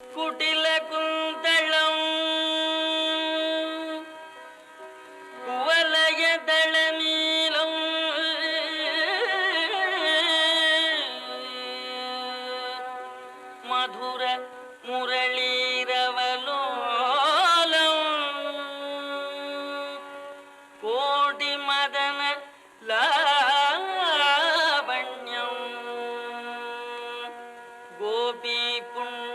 കുടില കുന്തളം. മധുര കോടി മദന ലാവണ്യം. ഗോപി പുണ്യം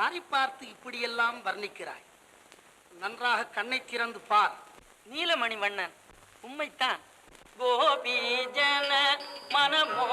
யாரை பார்த்து இப்படியெல்லாம் வர்ணிக்கிறாய்? நன்றாக கண்ணை திறந்து பார். நீலமணி வண்ணன் உண்மைத்தான் கோபி ஜன மனமோ